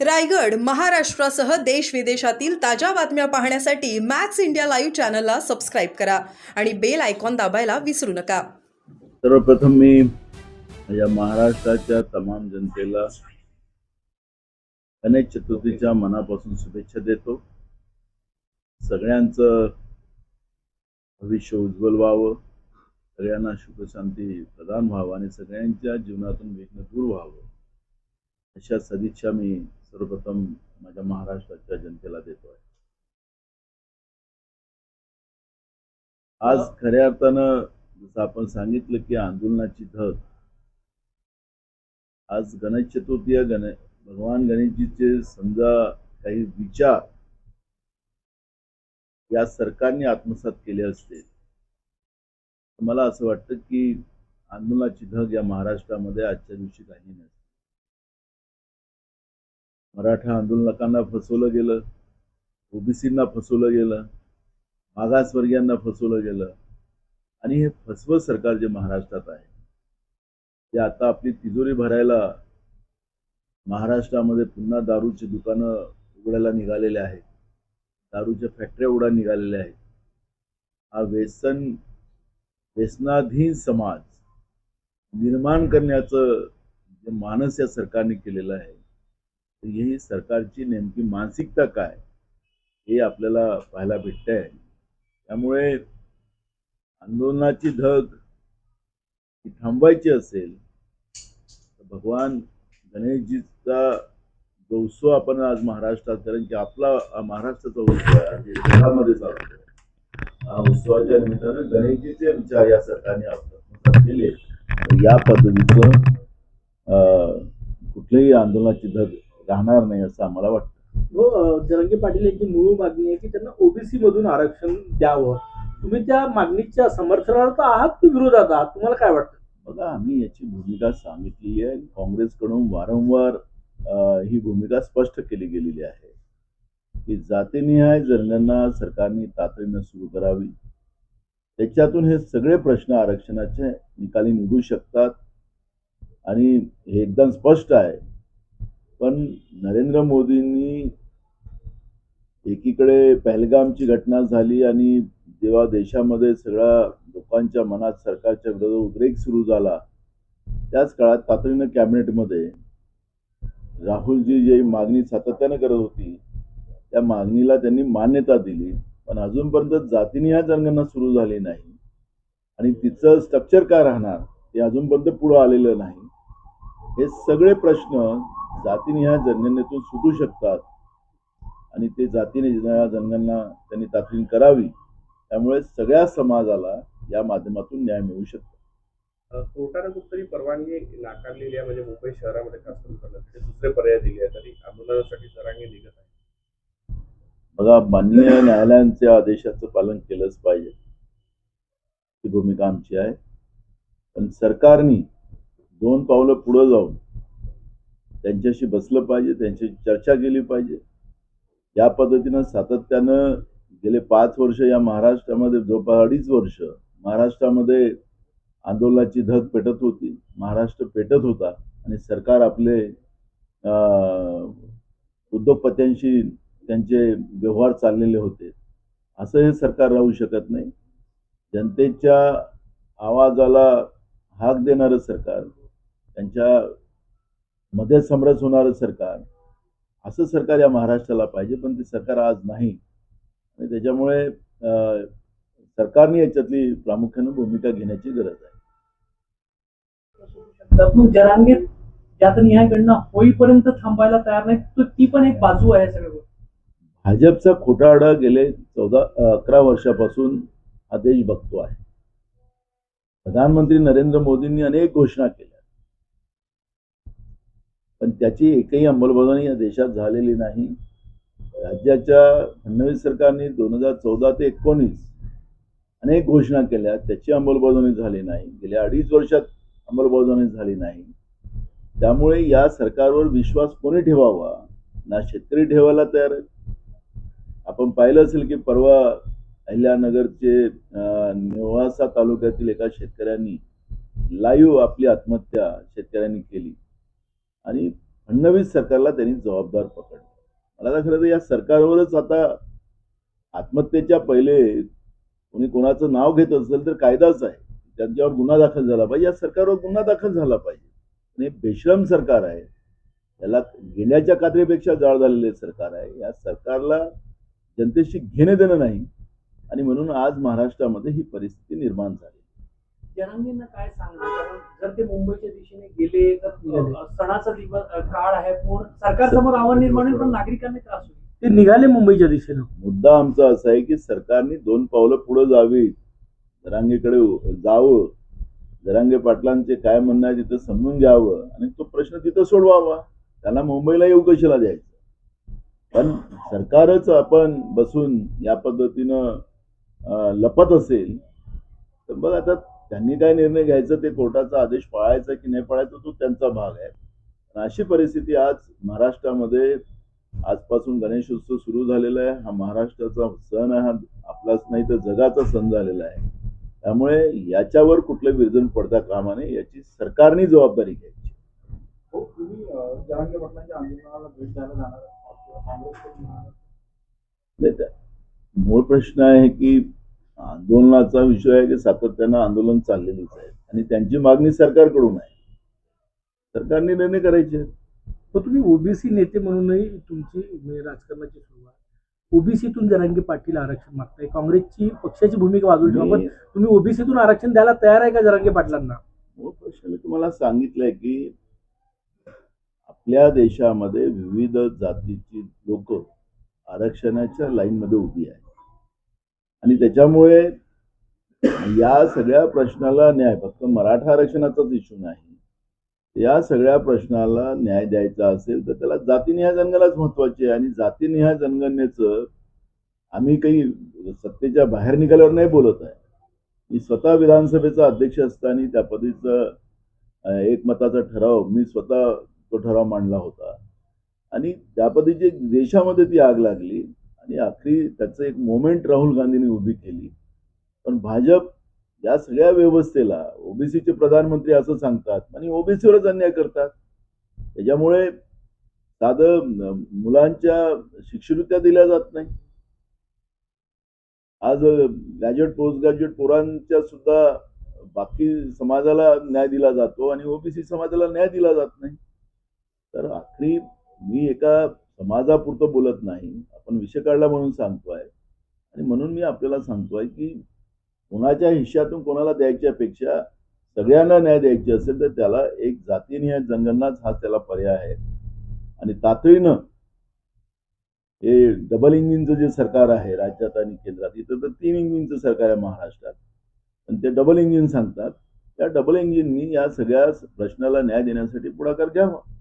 रायगड महाराष्ट्रासह देश विदेशातील ताज्या बातम्या पाहण्यासाठी मॅक्स इंडिया लाईव्ह चॅनलला सबस्क्राईब करा आणि बेल आयकॉन दाबायला विसरू नका. सर्वप्रथम मी या महाराष्ट्राच्या तमाम जनतेला गणेश चतुर्थीच्या मनापासून शुभेच्छा देतो. सगळ्यांचं भविष्य उज्ज्वल व्हावं सगळ्यांना सुखशांती प्रदान व्हावं आणि सगळ्यांच्या जीवनातून विघ्न दूर व्हावं अशा सदिच्छा मी सर्वप्रथम माझ्या महाराष्ट्राच्या जनतेला देतो आहे. आज खऱ्या अर्थानं जसं आपण सांगितलं की आंदोलनाची धग आज गणेश चतुर्थी गण भगवान गणेशजीचे समजा काही विचार या सरकारने आत्मसात केले असते मला असं वाटतं की आंदोलनाची धग या महाराष्ट्रामध्ये आजच्या दिवशी काही नसते. मराठा आंदोलकांना फसवलं गेलं. ओबीसींना फसवलं गेलं. मागासवर्गीयांना फसवलं गेलं. आणि हे फसवं सरकार जे महाराष्ट्रात आहे ते आता आपली तिजोरी भरायला महाराष्ट्रामध्ये पुन्हा दारूची दुकानं उघडायला निघालेले आहेत. दारूच्या फॅक्टऱ्या उघडा निघालेल्या आहेत. हा व्यसन व्यसनाधीन समाज निर्माण करण्याचं जे मानस या सरकारने केलेलं आहे ही सरकारची नेमकी मानसिकता काय हे आपल्याला पाहायला भेटत आहे त्यामुळे आंदोलनाची धग ही थांबवायची असेल तर भगवान गणेशजीचा जो उत्सव आपण आज महाराष्ट्रात कारण की आपला महाराष्ट्राचा उत्सव आहे जगामध्ये चालतो हा उत्सवाच्या निमित्तानं गणेशजीचे विचार या सरकारने आत्मसात केले. या पद्धतीचं अं, कुठल्याही आंदोलनाची धग राहणार नाही असं आम्हाला वाटतं. हो जरांगे पाटील यांची मूळ मागणी आहे की त्यांना ओबीसी मधून आरक्षण द्यावं. तुम्ही त्या मागणीच्या समर्थनार्थ आहात की विरोधात आहात? तुम्हाला काय वाटतं? बघा आम्ही याची भूमिका सांगितली आहे. काँग्रेसकडून वारंवार ही भूमिका स्पष्ट केली गेलेली आहे. की जातीनिहाय जनगणना सरकारने तातडीनं सुरू करावी त्याच्यातून हे सगळे प्रश्न आरक्षणाचे निकाली निघू शकतात. आणि हे एकदम स्पष्ट आहे. पण नरेंद्र मोदींनी एकीकडे पहलगामची घटना झाली आणि जेव्हा देशामध्ये सगळ्या लोकांच्या मनात सरकारच्या विरोधात उद्रेक सुरू झाला त्याच काळात तातडीनं कॅबिनेटमध्ये राहुलजी जी मागणी सातत्यानं करत होती त्या मागणीला त्यांनी मान्यता दिली पण अजूनपर्यंत जातीनिहाय जनगणना सुरू झाली नाही. आणि तिचं स्ट्रक्चर काय राहणार ते अजूनपर्यंत पुढं आलेलं नाही. हे सगळे प्रश्न जातीनिहाय जनगणनेतून सुटू शकतात. आणि ते जातीनिहाय जनगणना त्यांनी तातडीने करावी. त्यामुळे सगळ्या समाजाला या माध्यमातून न्याय मिळू शकतो. कोर्टाने कुठतरी परवानगी नाकारलेली आहे. म्हणजे मुंबई शहरामध्ये सुरू करण्यासाठी दुसरे पर्याय दिले आहे तरी आंदोलनासाठी जरांगे निघत आहे बघा माननीय न्यायालयांच्या आदेशाचं पालन केलंच पाहिजे. ही भूमिका आमची आहे. पण सरकारनी दोन पावलं पुढं जाऊन त्यांच्याशी बसलं पाहिजे त्यांच्याशी चर्चा केली पाहिजे. या पद्धतीनं सातत्यानं गेले पाच वर्ष या महाराष्ट्रामध्ये जवळपास अडीच वर्ष महाराष्ट्रामध्ये आंदोलनाची धग पेटत होती. महाराष्ट्र पेटत होता आणि सरकार आपले अं, उद्योगपत्यांशी त्यांचे व्यवहार चाललेले होते. असं हे सरकार राहू शकत नाही. जनतेच्या आवाजाला हाक देणारं सरकार त्यांच्या मध्ये समरस होणारं सरकार असं सरकार या महाराष्ट्राला पाहिजे पण ते सरकार आज नाही. आणि त्याच्यामुळे सरकारने याच्यातली प्रामुख्यानं भूमिका घेण्याची गरज आहे. तर मग जरांगे जातनिहायकडनं होईपर्यंत थांबायला तयार नाही तर ती पण एक बाजू आहे सगळं भाजपचा खोटारडा गेले चौदा अकरा वर्षापासून हा देश बघतो आहे. प्रधानमंत्री नरेंद्र मोदींनी अनेक घोषणा केल्या. पण त्याची एकही अंमलबजावणी या देशात झालेली नाही. राज्याच्या फडणवीस सरकारने दोन हजार चौदा ते एकोणीस अनेक घोषणा केल्या त्याची अंमलबजावणी झाली नाही. गेल्या अडीच वर्षात अंमलबजावणी झाली नाही. त्यामुळे या सरकारवर विश्वास कोणी ठेवावा? ना शेतकरी ठेवायला तयार आपण पाहिलं असेल की परवा अहिल्यानगरचे अं, नेवासा तालुक्यातील एका शेतकऱ्यांनी लाईव्ह आपली आत्महत्या शेतकऱ्यांनी केली. आणि फडणवीस सरकारला त्यांनी जबाबदार पकडलं. मला तर खरं तर या सरकारवरच आता आत्महत्येच्या पहिले कोणी कोणाचं नाव घेत असेल तर कायदाच आहे. त्यांच्यावर गुन्हा दाखल झाला पाहिजे. या सरकारवर गुन्हा दाखल झाला पाहिजे. आणि हे सरकार आहे. त्याला घेण्याच्या कात्रीपेक्षा जाळ झालेले सरकार आहे. या सरकारला जनतेशी घेणे देणं नाही. आणि म्हणून आज महाराष्ट्रामध्ये ही परिस्थिती निर्माण झाली. जनांगींना काय सांगणार? जर ते मुंबईच्या दिशेने गेले तर गेले. अ, सणाचा दिवस काळ आहे पूर्ण सरकारसमोर आव्हान निर्माण होईल पण नागरिकांना त्रास होईल. ते निघाले मुंबईच्या दिशेनं. मुद्दा आमचा असा आहे की सरकारने दोन पावलं पुढे जावी. जरांगेकडे जावं. जरांगे पाटलांचे काय म्हणणं आहे तिथं समजून घ्यावं आणि तो प्रश्न तिथं सोडवावा. त्याला मुंबईला येऊ कशाला द्यायचं? पण सरकारच आपण बसून या पद्धतीनं लपत असेल तर बघ आता त्यांनी काय निर्णय घ्यायचा ते कोर्टाचा आदेश पाळायचा की नाही पाळायचा तो त्यांचा भाग आहे. पण अशी परिस्थिती आज महाराष्ट्रामध्ये आजपासून गणेशोत्सव सुरू झालेला आहे. हा महाराष्ट्राचा सण आहे हा आपलाच नाही तर जगाचा सण झालेला आहे. त्यामुळे याच्यावर कुठलं विरजन पडता कामा नये याची सरकारने जबाबदारी घ्यायची. हो मूळ प्रश्न आहे की आंदोलनाचा विषय आहे की सातत्यानं आंदोलन चाललेलीच आहे. आणि त्यांची मागणी सरकारकडून आहे. सरकारने निर्णय करायचे. तर तुम्ही ओबीसी नेते म्हणूनही तुमची म्हणजे राजकारणाची सुरुवात. ओबीसीतून जरांगी पाटील आरक्षण मागताय. काँग्रेसची पक्षाची भूमिका बाजूला ठेवा पण तुम्ही ओबीसीतून आरक्षण द्यायला तयार आहे का जरांगे पाटलांना? मी तुम्हाला सांगितलंय की आपल्या देशामध्ये विविध जातीची लोक आरक्षणाच्या लाईनमध्ये उभी आहेत. आणि त्याच्यामुळे या सगळ्या प्रश्नाला न्याय फक्त मराठा आरक्षणाचाच इश्यू नाही. या सगळ्या प्रश्नाला न्याय द्यायचा असेल तर त्याला जातीनिहाय जनगणनाच महत्वाची आहे. आणि जातीनिहाय जनगणनेचं आम्ही काही सत्तेच्या बाहेर निघाल्यावर नाही बोलत आहे. मी स्वतः विधानसभेचा अध्यक्ष असताना त्या पदीचं एकमताचा ठराव मी स्वतः तो ठराव मांडला होता. आणि त्या पदीची देशामध्ये ती आग लागली. आणि आखरी त्याचं एक मोमेंट राहुल गांधींनी उभी केली. पण भाजप या सगळ्या व्यवस्थेला ओबीसीचे प्रधानमंत्री असं सांगतात आणि ओबीसीवरच अन्याय करतात. त्याच्यामुळे साधं मुलांच्या शिष्यवृत्त्या दिल्या जात नाही. आज ग्रॅज्युएट पोस्ट ग्रॅज्युएट पोरांच्या सुद्धा बाकी समाजाला न्याय दिला जातो आणि ओबीसी समाजाला न्याय दिला जात नाही. तर आखरी मी एका समाजापुरतं बोलत नाही. पण विषय काढला म्हणून सांगतोय. आणि म्हणून मी आपल्याला सांगतोय की कोणाच्या हिश्श्यातून कोणाला द्यायच्या पेक्षा सगळ्यांना न्याय द्यायची असेल तर त्याला एक जातीनिहाय जनगणनाच हा त्याला पर्याय आहे. आणि तातडीनं हे डबल इंजिनचं जे सरकार आहे राज्यात आणि केंद्रात इथं तर तीन इंजिनचं सरकार आहे महाराष्ट्रात. पण ते डबल इंजिन सांगतात त्या डबल इंजिननी या सगळ्या प्रश्नाला न्याय देण्यासाठी पुढाकार घ्यावा.